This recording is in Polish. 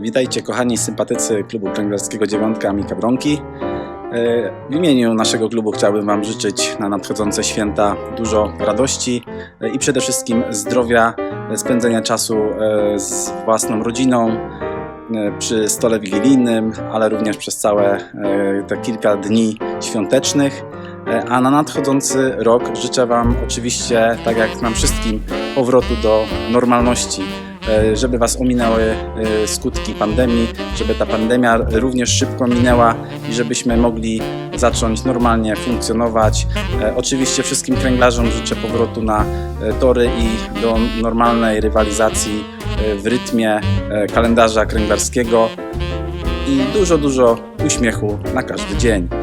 Witajcie kochani sympatycy klubu kręglarskiego Dziewiątka Mika Bronki. E, W imieniu naszego klubu chciałbym Wam życzyć na nadchodzące święta dużo radości e, i przede wszystkim zdrowia, e, spędzenia czasu z własną rodziną przy stole wigilijnym, ale również przez całe te kilka dni świątecznych. A na nadchodzący rok życzę Wam oczywiście, tak jak nam wszystkim, powrotu do normalności żeby Was ominęły e, skutki pandemii, żeby ta pandemia również szybko minęła i żebyśmy mogli zacząć normalnie funkcjonować. E, Oczywiście wszystkim kręglarzom życzę powrotu na e, tory i do normalnej rywalizacji e, w rytmie e, kalendarza kręglarskiego i dużo, dużo uśmiechu na każdy dzień.